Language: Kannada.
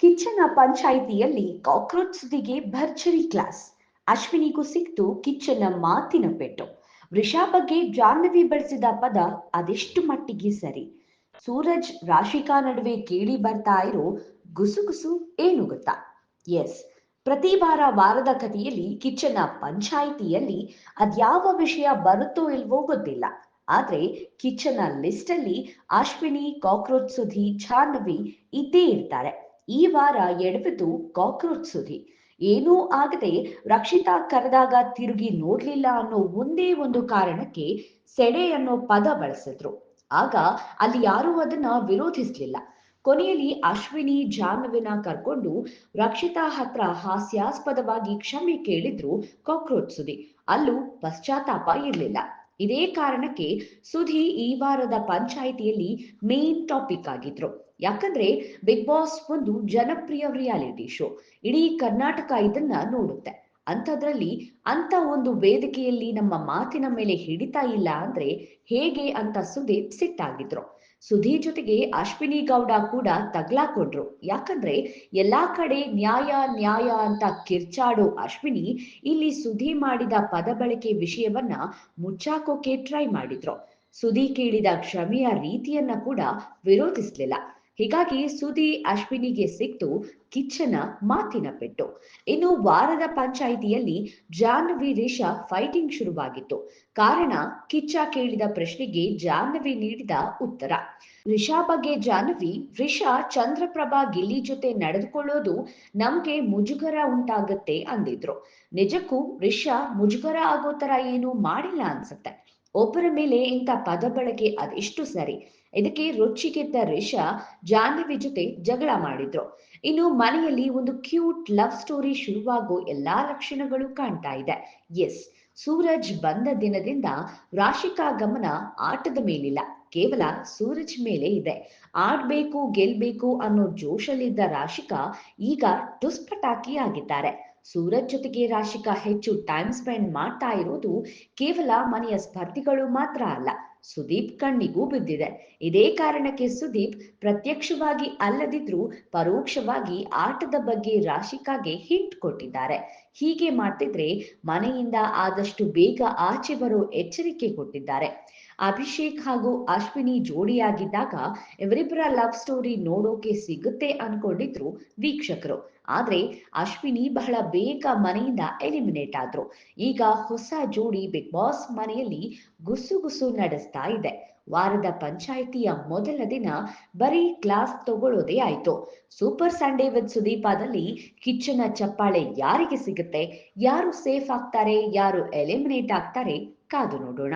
ಕಿಚ್ಚನ ಪಂಚಾಯಿತಿಯಲ್ಲಿ ಕಾಕ್ರೋಚ್ ಸುದ್ದಿಗೆ ಭರ್ಜರಿ ಕ್ಲಾಸ್. ಅಶ್ವಿನಿಗೂ ಸಿಕ್ತು ಕಿಚ್ಚನ ಮಾತಿನ ಪೆಟ್ಟು. ವೃಷಾ ಬಗ್ಗೆ ಜಾಹ್ನವಿ ಬಳಸಿದ ಪದ ಅದೆಷ್ಟು ಮಟ್ಟಿಗೆ ಸರಿ? ಸೂರಜ್ ರಾಶಿಕಾ ನಡುವೆ ಕೇಳಿ ಬರ್ತಾ ಇರೋ ಗುಸುಗುಸು ಏನು ಗೊತ್ತಾ? ಎಸ್. ಪ್ರತಿ ವಾರ ವಾರದ ಕಥೆಯಲ್ಲಿ ಕಿಚ್ಚನ ಪಂಚಾಯಿತಿಯಲ್ಲಿ ಅದ್ಯಾವ ವಿಷಯ ಬರುತ್ತೋ ಇಲ್ವೋ ಗೊತ್ತಿಲ್ಲ. ಆದ್ರೆ ಕಿಚ್ಚನ ಲಿಸ್ಟ್ ಅಲ್ಲಿ ಅಶ್ವಿನಿ, ಕಾಕ್ರೋಚ್ ಸುಧಿ ಜಾಹ್ನವಿ ಇದ್ದೇ ಇರ್ತಾರೆ. ಈ ವಾರ ಎಡವಿದ್ದು ಕಾಕ್ರೋಚ್ ಸುದ್ದಿ ಏನೂ ಆಗದೆ ರಕ್ಷಿತಾ ಕರೆದಾಗ ತಿರುಗಿ ನೋಡ್ಲಿಲ್ಲ ಅನ್ನೋ ಒಂದೇ ಒಂದು ಕಾರಣಕ್ಕೆ ಸೆಡೆ ಅನ್ನೋ ಪದ ಬಳಸಿದ್ರು. ಆಗ ಅಲ್ಲಿ ಯಾರೂ ಅದನ್ನ ವಿರೋಧಿಸ್ಲಿಲ್ಲ. ಕೊನೆಯಲ್ಲಿ ಅಶ್ವಿನಿ ಜಾನ್ವಿನ ಕರ್ಕೊಂಡು ರಕ್ಷಿತಾ ಹತ್ರ ಹಾಸ್ಯಾಸ್ಪದವಾಗಿ ಕ್ಷಮೆ ಕೇಳಿದ್ರು ಕಾಕ್ರೋಚ್ ಸುದಿ ಅಲ್ಲೂ ಪಶ್ಚಾತ್ತಾಪ ಇರಲಿಲ್ಲ. ಇದೇ ಕಾರಣಕ್ಕೆ ಸುಧಿ ಈ ವಾರದ ಪಂಚಾಯಿತಿಯಲ್ಲಿ ಮೇನ್ ಟಾಪಿಕ್ ಆಗಿದ್ರು. ಯಾಕಂದ್ರೆ ಬಿಗ್ ಬಾಸ್ ಒಂದು ಜನಪ್ರಿಯ ರಿಯಾಲಿಟಿ ಶೋ ಇಡೀ ಕರ್ನಾಟಕ ಇದನ್ನ ನೋಡುತ್ತೆ. ಅಂಥದ್ರಲ್ಲಿ ಅಂತ ಒಂದು ವೇದಿಕೆಯಲ್ಲಿ ನಮ್ಮ ಮಾತಿನ ಮೇಲೆ ಹಿಡಿತಾ ಇಲ್ಲ ಅಂದ್ರೆ ಹೇಗೆ ಅಂತ ಸುದೀಪ್ ಸಿಟ್ಟಾಗಿದ್ರು. ಸುಧಿ ಜೊತೆಗೆ ಅಶ್ವಿನಿ ಗೌಡ ಕೂಡ ತಗ್ಲಾಕೊಂಡ್ರು. ಯಾಕಂದ್ರೆ ಎಲ್ಲಾ ಕಡೆ ನ್ಯಾಯ ನ್ಯಾಯ ಅಂತ ಕಿರ್ಚಾಡೋ ಅಶ್ವಿನಿ ಇಲ್ಲಿ ಸುಧಿ ಮಾಡಿದ ಪದ ಬಳಕೆ ವಿಷಯವನ್ನ ಮುಚ್ಚಾಕೋಕೆ ಟ್ರೈ ಮಾಡಿದ್ರು. ಸುಧಿ ಕೇಳಿದ ಕ್ಷಮೆಯ ರೀತಿಯನ್ನ ಕೂಡ ವಿರೋಧಿಸ್ಲಿಲ್ಲ. ಹೀಗಾಗಿ ಸುದಿ ಅಶ್ವಿನಿಗೆ ಸಿಕ್ತು ಕಿಚ್ಚನ ಮಾತಿನ ಪೆಟ್ಟು. ಇನ್ನು ವಾರದ ಪಂಚಾಯಿತಿಯಲ್ಲಿ ಜಾಹ್ನವಿ ರಿಷಾ ಫೈಟಿಂಗ್ ಶುರುವಾಗಿತ್ತು. ಕಾರಣ ಕಿಚ್ಚ ಕೇಳಿದ ಪ್ರಶ್ನೆಗೆ ಜಾಹ್ನವಿ ನೀಡಿದ ಉತ್ತರ. ರಿಷಾ ಬಗ್ಗೆ ಜಾಹ್ನವಿ, ರಿಷಾ, ಚಂದ್ರಪ್ರಭಾ ಗಿಲ್ಲಿ ಜೊತೆ ನಡೆದುಕೊಳ್ಳೋದು ನಮ್ಗೆ ಮುಜುಗರ ಉಂಟಾಗತ್ತೆ ಅಂದಿದ್ರು. ನಿಜಕ್ಕೂ ರಿಷಾ ಮುಜುಗರ ಆಗೋ ತರ ಏನು ಮಾಡಿಲ್ಲ ಅನ್ಸುತ್ತೆ. ಒಬ್ಬರ ಮೇಲೆ ಇಂಥ ಪದ ಬಳಕೆ ಅದೆಷ್ಟು ಸರಿ? ಇದಕ್ಕೆ ರೊಚ್ಚಿಗೆದ್ದ ರಿಷಾ ಜಾಹ್ನವಿ ಜೊತೆ ಜಗಳ ಮಾಡಿದ್ರು. ಇನ್ನು ಮನೆಯಲ್ಲಿ ಒಂದು ಕ್ಯೂಟ್ ಲವ್ ಸ್ಟೋರಿ ಶುರುವಾಗೋ ಎಲ್ಲಾ ಲಕ್ಷಣಗಳು ಕಾಣ್ತಾ ಇದೆ. ಎಸ್, ಸೂರಜ್ ಬಂದ ದಿನದಿಂದ ರಾಶಿಕಾ ಗಮನ ಆಟದ ಮೇಲಿಲ್ಲ. ಕೇವಲ ಸೂರಜ್ ಮೇಲೆ ಇದೆ. ಆಡ್ಬೇಕು, ಗೆಲ್ಬೇಕು ಅನ್ನೋ ಜೋಶಲ್ಲಿದ್ದ ರಾಶಿಕಾ ಈಗ ದುಸ್ಪಟಾಕಿ ಆಗಿದ್ದಾರೆ. ಸೂರಜ್ ಜೊತೆಗೆ ರಾಶಿಕಾ ಹೆಚ್ಚು ಟೈಮ್ ಸ್ಪೆಂಡ್ ಮಾಡ್ತಾ ಇರೋದು ಕೇವಲ ಮನೆಯ ಸ್ಪರ್ಧಿಗಳು ಮಾತ್ರ ಅಲ್ಲ, ಸುದೀಪ್ ಕಣ್ಣಿಗೂ ಬಿದ್ದಿದೆ. ಇದೇ ಕಾರಣಕ್ಕೆ ಸುದೀಪ್ ಪ್ರತ್ಯಕ್ಷವಾಗಿ ಅಲ್ಲದಿದ್ರೂ ಪರೋಕ್ಷವಾಗಿ ಆಟದ ಬಗ್ಗೆ ರಾಶಿಕಾಗೆ ಹಿಂಟ್ ಕೊಟ್ಟಿದ್ದಾರೆ. ಹೀಗೆ ಮಾಡ್ತಿದ್ರೆ ಮನೆಯಿಂದ ಆದಷ್ಟು ಬೇಗ ಆಚೆ ಬರೋ ಎಚ್ಚರಿಕೆ ಕೊಟ್ಟಿದ್ದಾರೆ. ಅಭಿಷೇಕ್ ಹಾಗೂ ಅಶ್ವಿನಿ ಜೋಡಿಯಾಗಿದ್ದಾಗ ಇವರಿಬ್ಬರ ಲವ್ ಸ್ಟೋರಿ ನೋಡೋಕೆ ಸಿಗುತ್ತೆ ಅನ್ಕೊಂಡಿದ್ರು ವೀಕ್ಷಕರು. ಆದ್ರೆ ಅಶ್ವಿನಿ ಬಹಳ ಬೇಗ ಮನೆಯಿಂದ ಎಲಿಮಿನೇಟ್ ಆದ್ರು. ಈಗ ಹೊಸ ಜೋಡಿ ಬಿಗ್ ಬಾಸ್ ಮನೆಯಲ್ಲಿ ಗುಸುಗುಸು ನಡೆಸ್ತಾ ಇದೆ. ವಾರದ ಪಂಚಾಯಿತಿಯ ಮೊದಲ ದಿನ ಬರೀ ಕ್ಲಾಸ್ ತಗೊಳ್ಳೋದೇ ಆಯ್ತು. ಸೂಪರ್ ಸಂಡೇ ವಿತ್ ಸುದೀಪಾದಲ್ಲಿ ಕಿಚ್ಚನ ಚಪ್ಪಾಳೆ ಯಾರಿಗೆ ಸಿಗುತ್ತೆ, ಯಾರು ಸೇಫ್ ಆಗ್ತಾರೆ, ಯಾರು ಎಲಿಮಿನೇಟ್ ಆಗ್ತಾರೆ ಕಾದು ನೋಡೋಣ.